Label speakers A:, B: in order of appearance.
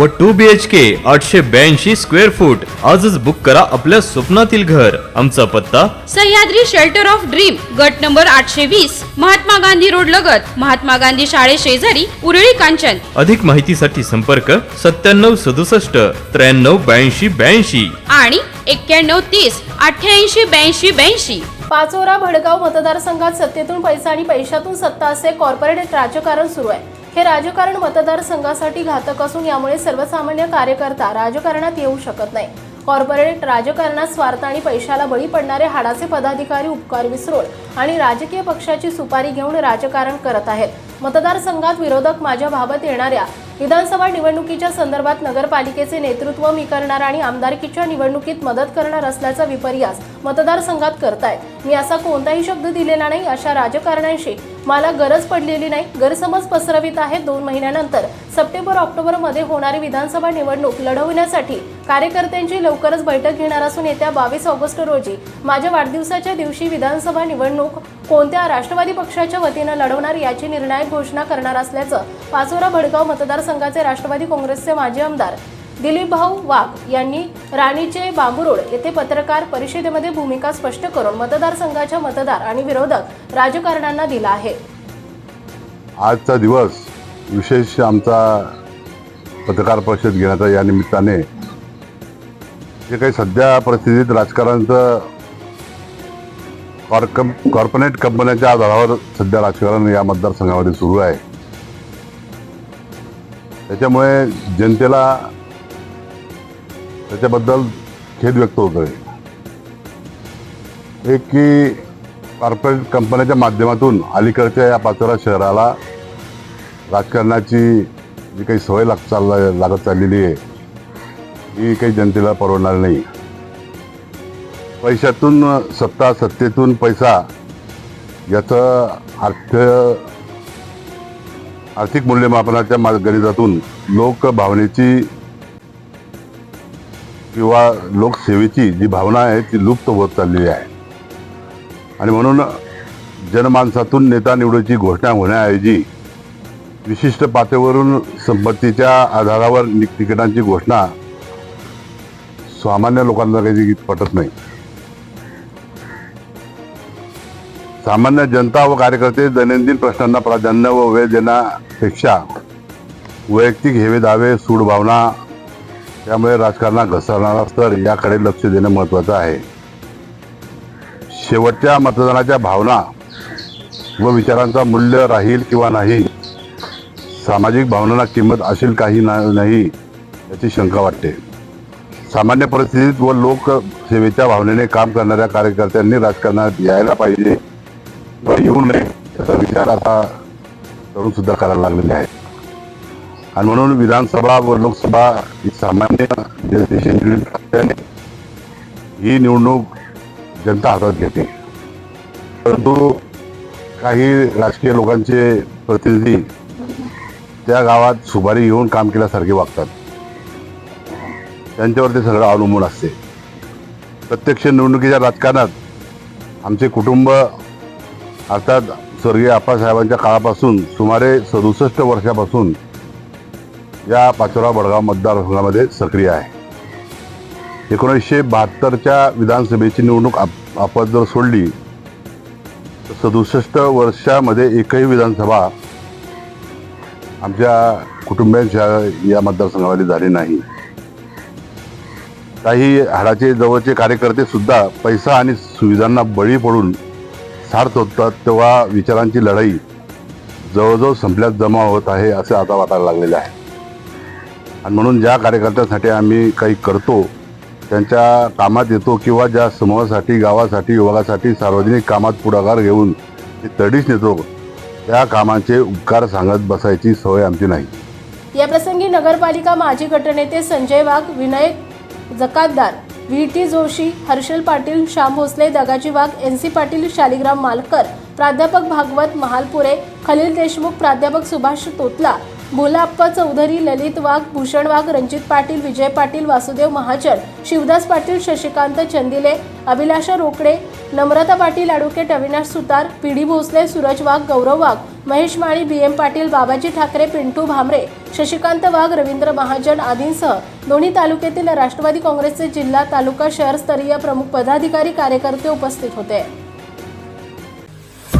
A: व to B H के आठशे ब्याऐंशी स्क्वेअर फूट आजच बुक करा आपल्या स्वप्नातील घर. आमचा पत्ता?
B: सह्याद्री शेल्टर ऑफ ड्रीम गट नंबर आठशे वीस महात्मा गांधी रोड लगत. महात्मा गांधी शाळे शेजारी उरळी कांचन.
A: अधिक माहितीसाठी संपर्क सत्त्याण्णव सदुसष्ट त्र्याण्णव ब्याऐंशी ब्याऐंशी.
B: आणि एक्क्याण्णव तीस अठ्ठ्याऐंशी ब्याऐंशी ब्याऐंशी.
C: पाचोरा भडगाव मतदारसंघात सत्तेतून पैसा आणि पैशातून सत्ता असे कॉर्पोरेट राजकारण सुरू आहे. हे राजकारण मतदारसंघासाठी घातक असून यामुळे सर्वसामान्य कार्यकर्ता राजकारणात येऊ शकत नाही. कॉर्पोरेट राजकारणात स्वार्थ आणि पैशाला बळी पडणारे हाडाचे पदाधिकारी उपकार विसरून आणि राजकीय पक्षाची सुपारी घेऊन राजकारण करत आहेत. मतदारसंघात विरोधक माझ्या भाबत येणाऱ्या विधानसभा निवडणुकीच्या संदर्भात नगरपालिकेचे नेतृत्व मी करणार आणि आमदारकीच्या निवडणुकीत मदत करणार असल्याचा विपर्यास मतदारसंघात करतायत मी असा कोणताही शब्द दिलेला नाही अशा राजकारण्यांशी मला गरज पडलेली नाही. गैरसमज पसरवित आहेत दोन महिन्यानंतर. सप्टेंबर ऑक्टोबरमध्ये होणारी विधानसभा निवडणूक लढवण्यासाठी कार्यकर्त्यांची लवकरच बैठक घेणार असून येत्या बावीस ऑगस्ट रोजी माझ्या वाढदिवसाच्या दिवशी विधानसभा निवडणूक कोणत्या राष्ट्रवादी पक्षाच्या वतीनं लढवणार याची निर्णायक घोषणा करणार असल्याचं पाचोरा भडगाव मतदारसंघाचे राष्ट्रवादी काँग्रेसचे माजी आमदार दिलीप भाऊ वाघ यांनी राणीचे बांबुरोड येथे पत्रकार परिषदेमध्ये भूमिका स्पष्ट करून मतदारसंघाच्या मतदार आणि विरोधक राजकारण्यांना दिला आहे.
D: आजचा दिवस विशेष आमचा पत्रकार परिषद घेण्याचा या निमित्ताने जे काही सध्या परिस्थितीत राजकारणाचं कॉर्कम कॉर्पोरेट कंपन्यांच्या आधारावर सध्या राजकारण या मतदारसंघामध्ये सुरू आहे. त्याच्यामुळे जनतेला त्याच्याबद्दल खेद व्यक्त होतोय. एक की कॉर्पोरेट कंपन्याच्या माध्यमातून अलीकडच्या या पाचोरा शहराला राजकारणाची जी काही सवय लाग चालला लागत चाललेली आहे ही काही जनतेला परवडणार नाही. पैशातून सत्ता सत्तेतून पैसा याचं अर्थ आर्थिक मूल्यमापनाच्या मा- लोकभावनेची किंवा लोकसेवेची जी भावना आहे ती लुप्त होत चाललेली आहे. आणि म्हणून जनमानसातून नेता निवडीची घोषणा होण्याऐवजी विशिष्ट पातळीवरून संपत्तीच्या आधारावर तिकिटांची घोषणा सामान्य लोकांना काही पटत नाही. सामान्य जनता व कार्यकर्ते दैनंदिन प्रश्नांना प्राधान्य व वेळ देण्यापेक्षा वैयक्तिक हेवे दावे सूडभावना त्यामुळे राजकारणात घसरणारा स्तर याकडे लक्ष देणं महत्त्वाचं आहे. शेवटच्या मतदानाच्या भावना व विचारांचा मूल्य राहील किंवा नाही सामाजिक भावनांना किंमत असेल काही नाही याची शंका वाटते. सामान्य परिस्थितीत व लोकसेवेच्या भावनेने काम करणाऱ्या कार्यकर्त्यांनी राजकारणात यायला पाहिजे. येऊ नये याचा विचार आता तरुण सुद्धा करायला लागलेले आहेत. आणि म्हणून विधानसभा व लोकसभा ही सामान्य जनतेशी निगडीत असल्याने ही निवडणूक जनता हातात घेते. परंतु काही राजकीय लोकांचे प्रतिनिधी त्या गावात सुभारी येऊन काम केल्यासारखे वागतात. त्यांच्यावर ते सगळं अवलंबून असते. प्रत्यक्ष निवडणुकीच्या राजकारणात आमचे कुटुंब अर्थात स्वर्गीय आप्पासाहेबांच्या काळापासून सुमारे सदुसष्ट वर्षापासून या पाचोरा बडगाव मतदारसंघामध्ये सक्रिय आहे. एकोणीसशे बहात्तरच्या विधानसभेची निवडणूक आप आपण जर सोडली तर सदुसष्ट वर्षामध्ये एकही विधानसभा आमच्या कुटुंबियांच्या या मतदारसंघामध्ये झाली नाही. काही हाडाचे जवळचे कार्यकर्ते सुद्धा पैसा आणि सुविधांना बळी पडून सार्थ होतात तेव्हा विचारांची लढाई जवळजवळ संपल्यात जमा होत आहे असं आता वाटायला लागलेलं आहे. आणि म्हणून ज्या कार्यकर्त्यांसाठी आम्ही काही करतो त्यांच्या कामात येतो किंवा ज्या समूहासाठी गावासाठी विभागासाठी सार्वजनिक कामात पुढाकार घेऊन ते तडीच नेतो त्या कामांचे उपकार सांगत बसायची सवय आमची नाही.
C: या प्रसंगी नगरपालिका माजी गटनेते Sanjay Wagh Vinayak Jakatdar V. T. Joshi Harshal Patil Shyam Bhosale Dagaji Wagh N. C. Patil Shaligram Malkar प्राध्यापक भागवत महालपुरे खलील देशमुख प्राध्यापक Subhash Totla Bholappa Chaudhari Lalit Wagh Bhushan Wagh Ranjit Patil Vijay Patil Vasudev Mahajan Shivdas Patil Shashikant Chandile Abhilasha Rokade Namrata Patil advocate Avinash Sutar P D Bhosale Suraj Wagh Gaurav Wagh Mahesh Mali B M Patil Babaji Thackeray Pintu Bhamre Shashikant Wagh Ravindra Mahajan आदींसह दोन्ही तालुक्यातील राष्ट्रवादी काँग्रेसचे जिल्हा तालुका शहरस्तरीय प्रमुख पदाधिकारी कार्यकर्ते उपस्थित होते.